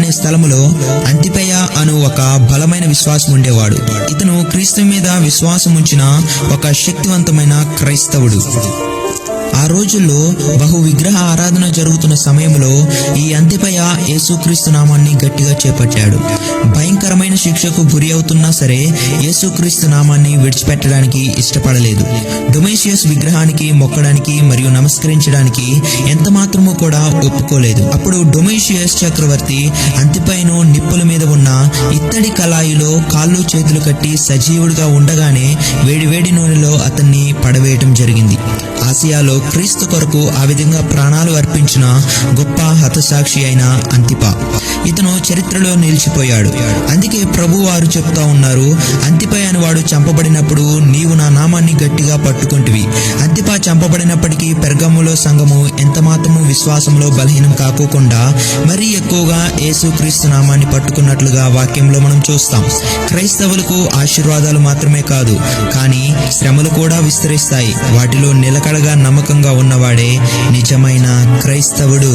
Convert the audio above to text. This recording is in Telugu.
అనే స్థలములో అంతిపయ అను ఒక బలమైన విశ్వాసం ఉండేవాడు. ఇతను క్రీస్తు మీద విశ్వాసం ఉంచిన ఒక శక్తివంతమైన క్రైస్తవుడు. ఆ రోజుల్లో బహు విగ్రహ ఆరాధన జరుగుతున్న సమయంలో ఈ అంతిపయ యేసుక్రీస్తు నామాన్ని గట్టిగా చేపట్టాడు. భయంకరమైన శిక్షకు గురి అవుతున్నా సరే యేసుక్రీస్తు నామాన్ని విడిచిపెట్టడానికి ఇష్టపడలేదు. డొమేషియస్ విగ్రహానికి మొక్కడానికి మరియు నమస్కరించడానికి ఎంత మాత్రమూ కూడా ఒప్పుకోలేదు. అప్పుడు డొమేషియస్ చక్రవర్తి అంతిపైను నిప్పుల మీద ఉన్న ఇత్తడి కళాయిలో కాళ్ళు చేతులు కట్టి సజీవుడిగా ఉండగానే వేడివేడి నూనెలో అతన్ని పడవేయటం జరిగింది. ఆసియాలో క్రీస్తు కొరకు ఆ విధంగా ప్రాణాలు అర్పించిన గొప్ప హతసాక్షి అయిన అంతిప. ఇతను చరిత్రలో నిలిచిపోయాడు. అందుకే ప్రభు వారు చెప్తా ఉన్నారు అంతిపై అని వాడు చంపబడినప్పుడు నీవు నా నామాన్ని గట్టిగా పట్టుకుంటివి. అంతిప చంపబడినప్పటికీ పెర్గములో సంఘము ఎంత మాత్రము విశ్వాసంలో బలహీనం కాకోకుండా మరీ ఎక్కువగా యేసుక్రీస్తు నామాన్ని పట్టుకున్నట్లుగా వాక్యంలో మనం చూస్తాం. క్రైస్తవులకు ఆశీర్వాదాలు మాత్రమే కాదు కానీ శ్రమలు కూడా విస్తరిస్తాయి. వాటిలో నిలకడగా నమ్మకంగా ఉన్నవాడే నిజమైన క్రైస్తవుడు.